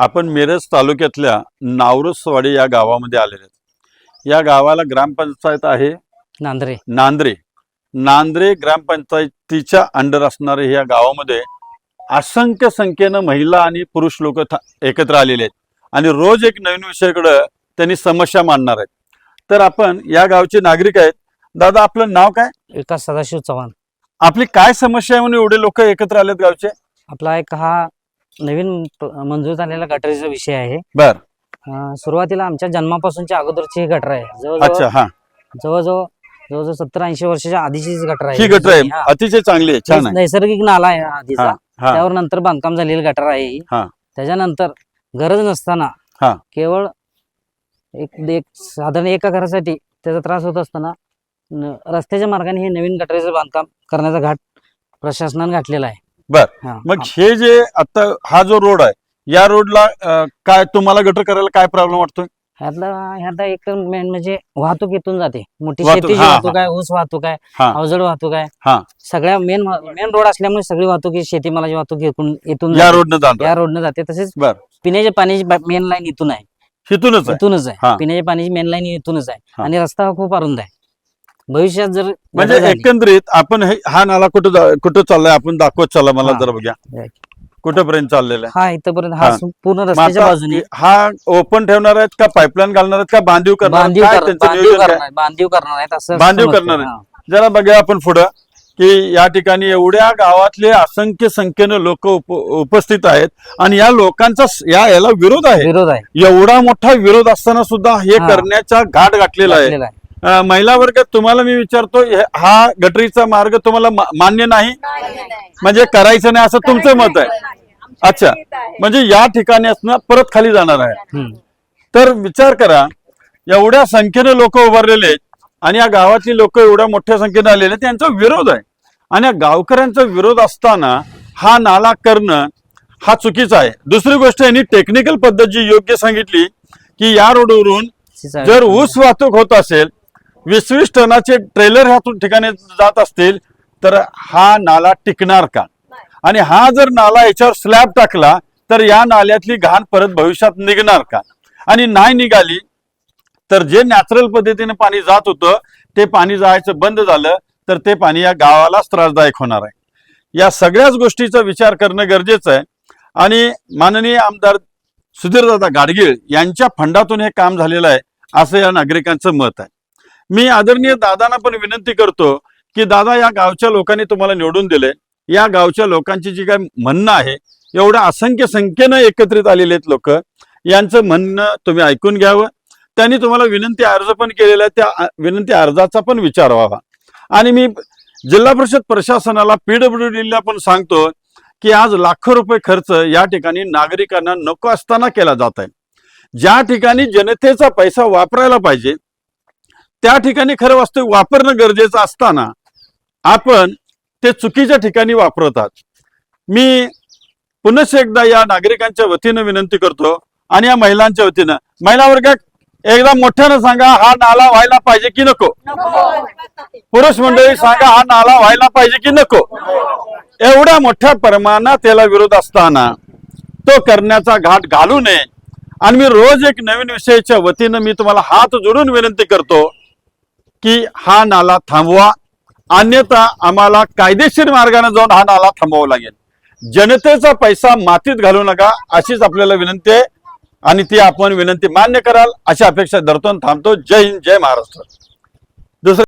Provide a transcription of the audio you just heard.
आपण मिरज तालुक्यातल्या नावरसवाडी या गावामध्ये आलेले आहेत. या गावाला ग्रामपंचायत आहे. नांदरे. नांद्रे. नांद्रे ग्रामपंचायतीच्या अंडर असणारे या गावामध्ये असंख्य संख्येनं महिला आणि पुरुष लोक एकत्र आलेले आहेत. आणि रोज एक नवीन विषयाकडे त्यांनी समस्या मांडणार आहेत. तर आपण या गावचे नागरिक आहेत. दादा आपलं नाव काय? विकास सदाशिव चव्हाण. आपली काय समस्या आहे म्हणून एवढे लोक एकत्र आलेत गावचे? आपला एक हा नवीन प- मंजूर झालेला गटारीचा विषय आहे. बर. अं, सुरुवातीला आमच्या जन्मापासूनच्या अगोदरची ही गटर आहे. अच्छा जवळजवळ हा. जवळजवळ जवळजवळ सत्तर ऐंशी वर्षाच्या आधीची गटर आहे. ही गटर आहे. हा. अतिशय चांगली आहे. छान आहे. नैसर्गिक नाला आहे आधीचा. हा. त्यावर नंतर बांधकाम झालेली गटर आहे ही. हा. त्याच्यानंतर गरज नसताना हा. केवळ एक एक साधारण एका घरासाठी त्याचा त्रास होत असताना न- रस्त्याच्या मार्गाने हे नवीन गटरीचं बांधकाम करण्याचा घाट प्रशासनाने घातलेला आहे. बर. मग हे जे आता हा जो रोड आहे या रोडला अं, काय तुम्हाला गटर करायला काय प्रॉब्लेम वाटतोय ह्यातला ह्यातला एक मेन म्हणजे वाहतूक इथून जाते मोठी वाहतूक, शेतीची हा, वाहतूक आहे ऊस वाहतूक आहे हा. अवजड वाहतूक आहे हा. सगळ्या मेन मेन रोड असल्यामुळे सगळी वाहतूक ही शेतीमालाची वाहतूक इथून इथून या जाते. रोडनं जाणार या रोडनं जाते तसेच बर. पिण्याच्या पाण्याची मेन लाईन इथून आहे इथूनच आहे इथूनच हा. आहे पिण्याच्या पाण्याची मेन लाईन इथूनच आहे. आणि रस्ता हा खूप अरुंद आहे भविष्यात जर म्हणजे एकंदरीत आपण हे हा नाला कुठं जा- कुठं चाललाय आपण दाखवत चालला मला हा. जरा बघ्या. कुठंपर्यंत चाललेलं आहे हा इथपर्यंत हा हा. सु- पूर्ण मग रस्त्याच्या आता बाजूने हा ओपन ठेवणार आहेत का पाईपलाईन घालणार आहेत का बांधीव करणार आहेत? बांधीव काय कर- त्यांचं बांधीव नियोजन काय? करणार बांधीव करणार आहेत असं बांधीव. करणार आहेत. हा. जरा बघूया आपण पुढं की या ठिकाणी एवढ्या गावातले असंख्य संख्येनं लोक उपस्थित आहेत आणि या लोकांचा स- या याला विरोध आहे विरोध आहे एवढा मोठा विरोध असताना सुद्धा हे हा. करण्याचा घाट गाठलेला आहे घातलेला आहे. महिला वर्ग तुम्हाला मी विचारतो हे- गटरीचा मार्ग तुम्हाला मान्य नाही? म्हणजे करायचं नाही असं तुमचं मत आहे? अच्छा. म्हणजे या ठिकाणी असणं परत खाली जाणार आहे. तर विचार करा एवढ्या संख्येने लोक उभारलेले आहेत आणि या गावातली लोक एवढ्या मोठ्या संख्येने आलेले आहेत, त्यांचा विरोध आहे. आणि या गावकऱ्यांचा विरोध असताना हा नाला करणं हा चुकीचा आहे. दुसरी गोष्ट यांनी टेक्निकल पद्धत जी योग्य सांगितली की या रोडवरून जर ऊस वाहतूक होत असेल वीस वीस टनाचे ट्रेलर ह्यातून ठिकाणी जात असतील तर हा नाला टिकणार का? आणि हा जर नाला याच्यावर स्लॅब टाकला तर या नाल्यातली घाण परत भविष्यात निघणार का? आणि नाही निघाली तर जे नॅचरल पद्धतीने पाणी जात होतं ते पाणी जायचं बंद झालं तर ते पाणी या गावालाच त्रासदायक होणार आहे. या सगळ्याच गोष्टीचा विचार करणं गरजेचं आहे. आणि माननीय आमदार सुधीरदादा गाडगीळ यांच्या फंडातून हे काम झालेलं आहे असं या नागरिकांचं मत आहे. मी आदरणीय दादांना पण विनंती करतो की दादा या गावच्या लोकांनी तुम्हाला निवडून दिले. या गावच्या लोकांची जी काय म्हणणं आहे एवढ्या असंख्य संख्येनं एकत्रित आलेले आहेत लोक. यांचं म्हणणं तुम्ही ऐकून घ्यावं. त्यांनी तुम्हाला विनंती अर्ज पण केलेला आहे. त्या विनंती अर्जाचा पण विचार व्हावा. आणि मी जिल्हा परिषद प्रशासनाला पीडब्ल्यूडीला पण सांगतो की आज लाखो रुपये खर्च या ठिकाणी नागरिकांना नको असताना केला जात आहे. ज्या ठिकाणी जनतेचा पैसा वापरायला पाहिजे त्या ठिकाणी खरं वास्तव वापरणं गरजेचं असताना आपण ते चुकीच्या ठिकाणी वापरतात. मी पुनश एकदा या नागरिकांच्या वतीनं विनंती करतो आणि या महिलांच्या वतीनं. महिला वर्गात एकदा मोठ्यानं सांगा हा नाला व्हायला पाहिजे की नको? पुरुष मंडळी सांगा हा नाला व्हायला पाहिजे की नको? एवढ्या मोठ्या प्रमाणात त्याला विरोध असताना तो करण्याचा घाट घालू नये. आणि मी रोज एक नवीन विषयाच्या वतीनं मी तुम्हाला हात जोडून विनंती करतो की हा नाला थांबवा. अन्यथा आम्हाला कायदेशीर मार्गाने जाऊन हा नाला थांबवावा लागेल. जनतेचा पैसा मातीत घालू नका अशीच आपल्याला विनंती आहे. आणि ती आपण विनंती मान्य कराल. अशी अपेक्षा धरतो थांबतो. जय हिंद जय महाराष्ट्र. दुसरं